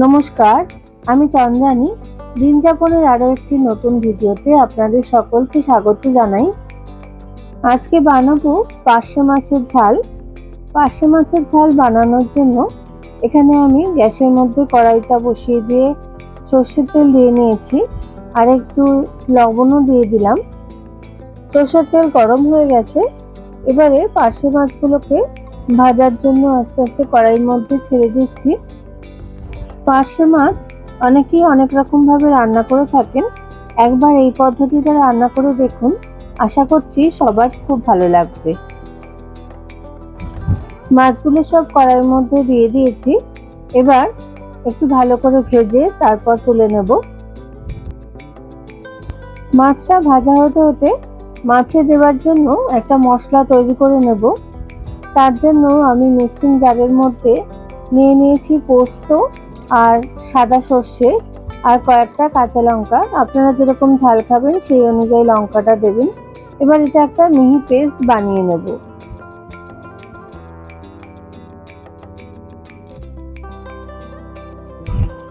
নমস্কার, আমি চন্দ্রানী। দিন যাপনের আরও একটি নতুন ভিডিওতে আপনাদের সকলকে স্বাগত জানাই। আজকে বানাবো পার্শে মাছের ঝাল। পার্শে মাছের ঝাল বানানোর জন্য এখানে আমি গ্যাসের মধ্যে কড়াইটা বসিয়ে দিয়ে সর্ষের তেল দিয়ে নিয়েছি আর একটু লবণও দিয়ে দিলাম। সর্ষের তেল গরম হয়ে গেছে। এবারে পার্শে মাছগুলোকে ভাজার জন্য আস্তে আস্তে কড়াইয়ের মধ্যে ছেড়ে দিচ্ছি। পার্শে মাছ অনেকেই অনেক রকমভাবে রান্না করে থাকেন। একবার এই পদ্ধতিতে রান্না করে দেখুন। আশা করছি সবার খুব ভালো লাগবে। মাছগুলো সব কড়াইয়ের মধ্যে দিয়ে দিয়েছি। এবার একটু ভালো করে ভেজে তারপর তুলে নেব। মাছটা ভাজা হতে হতে মাছে দেওয়ার জন্য একটা মশলা তৈরি করে নেব। তার জন্য আমি মিক্সিং জারের মধ্যে নিয়ে নিয়েছি পোস্ত আর সাদা সর্ষে আর কয়েকটা কাঁচা লঙ্কা। আপনারা যেরকম ঝাল খাবেন, সেই অনুযায়ী লঙ্কাটা দেবেন। এবার এটা একটা মিহি পেস্ট বানিয়ে নেব।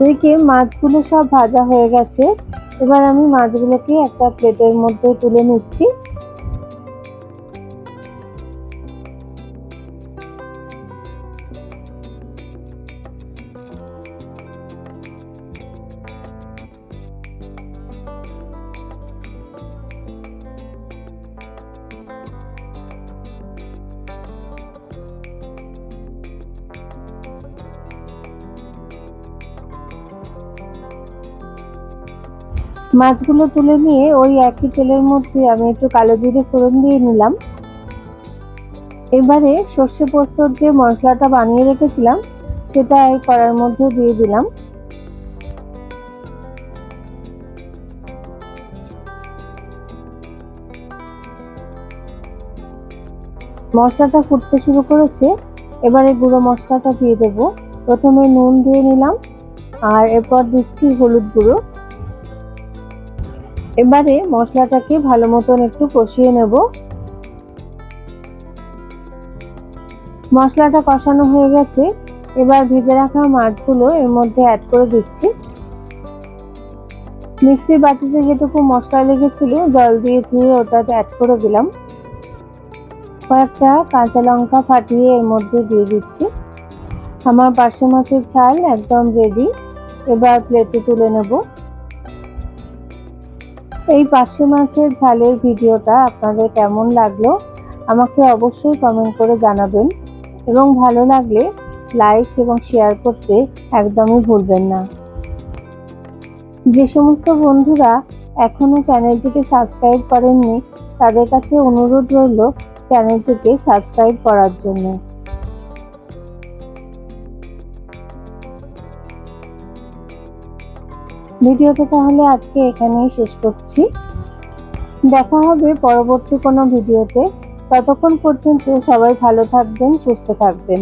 এদিকে মাছগুলো সব ভাজা হয়ে গেছে। এবার আমি মাছগুলোকে একটা প্লেটের মধ্যে তুলে নিচ্ছি। মাছগুলো তুলে নিয়ে ওই একই তেলের মধ্যে আমি একটু কালো জিরে ফোড়ন দিয়ে নিলাম। এবারে সর্ষে পোস্তর যে মশলাটা বানিয়ে রেখেছিলাম, সেটা এই কড়ার মধ্যে দিয়ে দিলাম। মশলাটা ফুটতে শুরু করেছে, এবারে গুঁড়ো মশলাটা দিয়ে দেব। প্রথমে নুন দিয়ে নিলাম, আর এরপর দিচ্ছি হলুদ গুঁড়ো। এবারে মশলাটাকে ভালো মতন একটু কষিয়ে নেব। মশলাটা কষানো হয়ে গেছে। এবার ভেজে রাখা মাছগুলো এর মধ্যে অ্যাড করে দিচ্ছি। মিক্সির বাটিতে যেটুকু মশলা লেগেছিল, জল দিয়ে ধুয়ে ওটাতে অ্যাড করে দিলাম। কয়েকটা কাঁচা লঙ্কা ফাটিয়ে এর মধ্যে দিয়ে দিচ্ছি। আমার পার্শে মাছের ঝাল একদম রেডি এবার প্লেটে তুলে নেব। এই পার্শে মাছের ঝালের ভিডিওটা আপনাদের কেমন লাগল আমাকে অবশ্যই কমেন্ট করে জানাবেন। এবং ভালো লাগলে লাইক এবং শেয়ার করতে একদমই ভুলবেন না। যে সমস্ত বন্ধুরা এখনও চ্যানেলটিকে সাবস্ক্রাইব করেননি, তাদের কাছে অনুরোধ রইল চ্যানেলটিকে সাবস্ক্রাইব করার জন্য। ভিডিওটা তাহলে আজকে এখানেই শেষ করছি। দেখা হবে পরবর্তী কোনো ভিডিওতে। ততক্ষণ পর্যন্ত সবাই ভালো থাকবেন, সুস্থ থাকবেন।